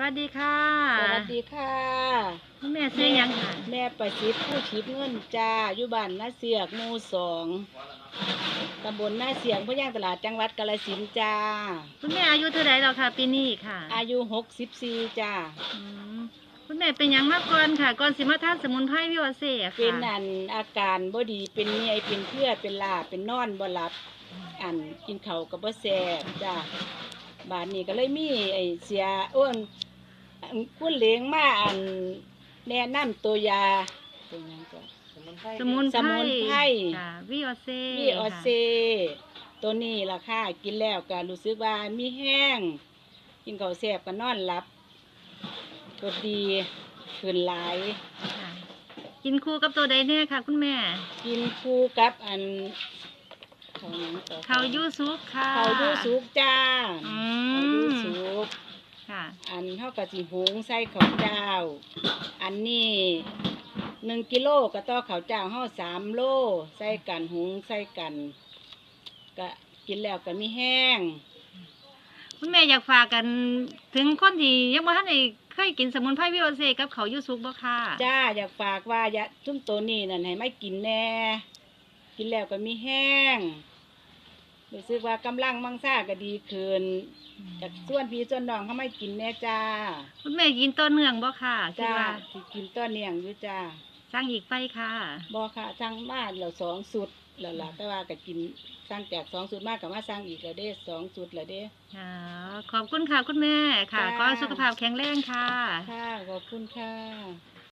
สวัสดีค่ะสวัสดีค่ะ คุณแม่ซื้อหยังค่ะแม่ประชิดผู้คิดเงินจ้าอยู่บ้านนาเสียกหมู่สองตำบลนาเสียงพะย่างตลาดจังหวัดกาฬสินธุ์จ้า คุณแม่อายุเท่าไหร่แล้วค่ะ ปีนี้ค่ะอายุหกสิบสี่จ้า อืมคุณแม่เป็นหยังมาก่อนค่ะ ก่อนสิมาทานสมุนไพรวิวาเซ่ค่ะเป็นอันอาการบ่ดีเป็นเมียเป็นเพื่อเป็นลาเป็นนอนบ่หลับ อันกินข้าวกับบ่แซ่บจ้าบานนี้ก็เลยมีไอ้เสียอ้วน อันคุณเหลงมาอันแนะนำตัวยาตัวนั้นก็สมุนสมุนไพรค่ะวิวาเซ่พี่ออเซตัวนี้ล่ะค่ะกินแล้วก็รู้สึกว่ามีแห้ง กินข้าวแซ่บก็นอนหลับก็ดีขึ้นหลาย ค่ะกินคู่กับตัวใดแน่ค่ะ คุณแม่กินคู่กับอันเขาหยังต่อเขายูซุกค่ะเขายูสุกจ้า อืเขายูมสุกค่ะอัน เท่ากับสิหุงใส่ข้าวเจ้า อันนี้หนึ่งกิโลก็ต่อข้าวเจ้าเฮาสามโลใส่กันหุงใส่กันก็กินแล้วก็มีแห้ง คุณแม่อยากฝากกันถึงคนที่ยังบ่ทันได้เคยกินสมุนไพรวิวาเซ่กับเขายูซุกบ่ค่ะจ้าอยากฝากว่าอย่าทุ่มตัวนี้นั่นให้ไม่กินแน่ กินแล้วก็มีแห้ง รู้สึกว่ากำลังมังซ่าก็ดีขึ้นจากส่วนพี่ส่วนน้องเขาไม่กินแน่จ้าคุณแม่กินต่อเนื่องบ่ค่ะคิดจ้าว่าสิกินต้นเนียงอยู่จ้าสร้างอีกไปค่ะบอค่ะสั่งมาแล้วสองสุดแล้วล่ะแต่ว่าก็กินสั่งจากสองสุดมากกับมาสั่งอีกแล้วเด้สองสุดแล้วเด้ค่ะขอบคุณค่ะคุณแม่ค่ะจ้าขอให้สุขภาพแข็งแรงค่ะ ค่ะขอบคุณค่ะ